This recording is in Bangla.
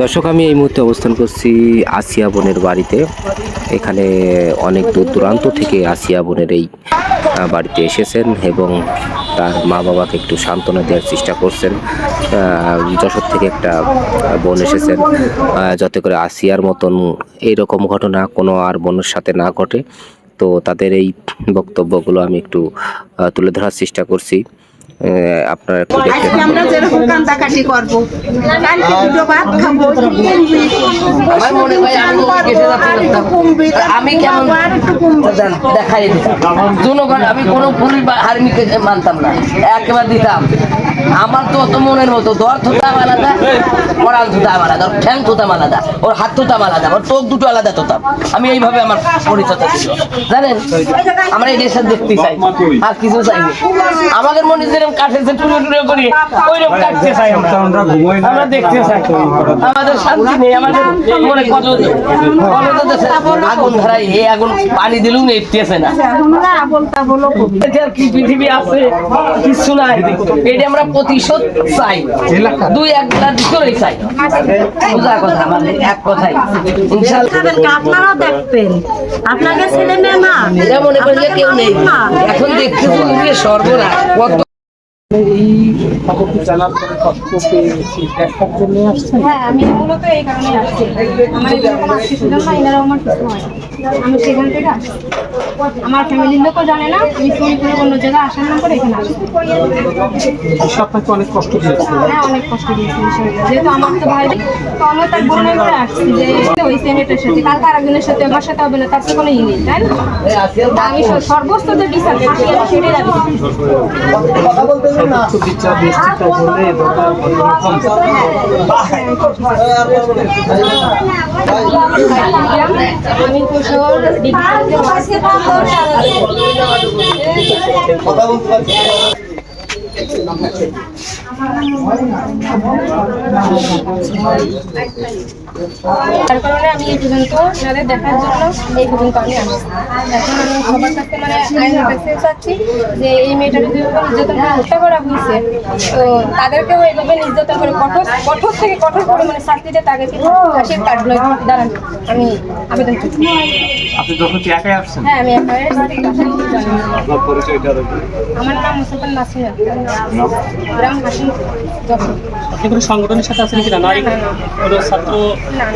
দর্শক, আমি এই মুহূর্তে অবস্থান করছি আসিয়া বোনের বাড়িতে। এখানে অনেক দূর দূরান্ত থেকে আসিয়া বোনের এই বাড়িতে এসেছেন এবং তার মা বাবাকে একটু সান্ত্বনা দেওয়ার চেষ্টা করছেন। যশোর থেকে একটা বোন এসেছেন। যাতে করে আসিয়ার মতন এইরকম ঘটনা কোনো আর বোনের সাথে না ঘটে। তো তাদের এই বক্তব্যগুলো আমি একটু তুলে ধরার চেষ্টা করছি। আপনারা একটু দেখতে আজকে আমরা যেরকম কান্দাকাটি করব। কালকে দুটো ভাত খাব আমার মনে হয় আমি কেটে যাচ্ছি আমি কেমন দেখাই জনগণ আমি কোনো পুলিশ বা আর্মিকে মানতাম না। একবার দিতাম। আমার তো অত মনের মতো। দর থুতাম আলাদা থুতাম আলাদা ওর ঠ্যাং থুতাম আলাদা ওর হাত থুতাম আলাদা ওর চোখ দুটো আলাদা থুতাম। আমি এইভাবে আমার পরিচয়টা ছিল জানেন আমরা এই দেশের দেখতে চাই আর কিছু চাই আমাদের মনে যেরকম কাটেছে টুরে টুরে করি ওইরকম কাটতে চাই আমরা দেখতে চাই। আমাদের শান্তি নেই আমাদের মনে কত আগুন ধরাই এই আগুন পানি দিলেও না। কি পৃথিবী আছে কিছু নাই। এটা আমরা প্রতিশোধ চাই। দুই এক চাই। বুঝা কথা আমাদের এক কথাই। দেখবেন। আপনাকে ছেলে মেয়ে না মনে কেউ নেই। এখন দেখতে সর্বনাশ। কত হ্যাঁ আমি মূলত আমার আমার আমার ফ্যামিলির লোকও জানে না, আমি অন্য জায়গায় আসার না করে এখানে আসছি। আপনাকে অনেক কষ্ট দিয়েছে হ্যাঁ অনেক কষ্ট যেহেতু আমার তো ভাই তো আমি তার বোনের করে আসছি যে ওই সেনেটের সাথে, কালকে আরেকজনের সাথে আমার সাথে হবে না, তার তো কোনো ই নেই, তাই না? আমি স- সর্বোচ্চ যে বিচার, ফাঁসি। সর্বোচ্চ বিচার নিশ্চিত দরকার আমি কুশোর ডিগ্রি তার কারণে আমি এই পর্যন্ত ওনাদের দেখার জন্য এই পর্যন্ত আমি আসছি। মানে আইনের চাচ্ছি যে এই যেভাবে নির্যাতন করে হত্যা করা হয়েছে, তো তাদেরকেও এইভাবে নির্যাতন করে কঠোর কঠোর থেকে কঠোর পরিমাণে শাস্তিতে তাদেরকে ফাঁসির কাঠ দাঁড়ান। আমি আবেদন আপনি যখন একাই আসছেন? হ্যাঁ আমি একাই আপনার পরিচয়টা দেবেন আমার নাম মুসলমান নাসির গ্রাম হাসিম আপনি কোনো সংগঠনের সাথে আছেন কিনা? নারী কোনো ছাত্র? না।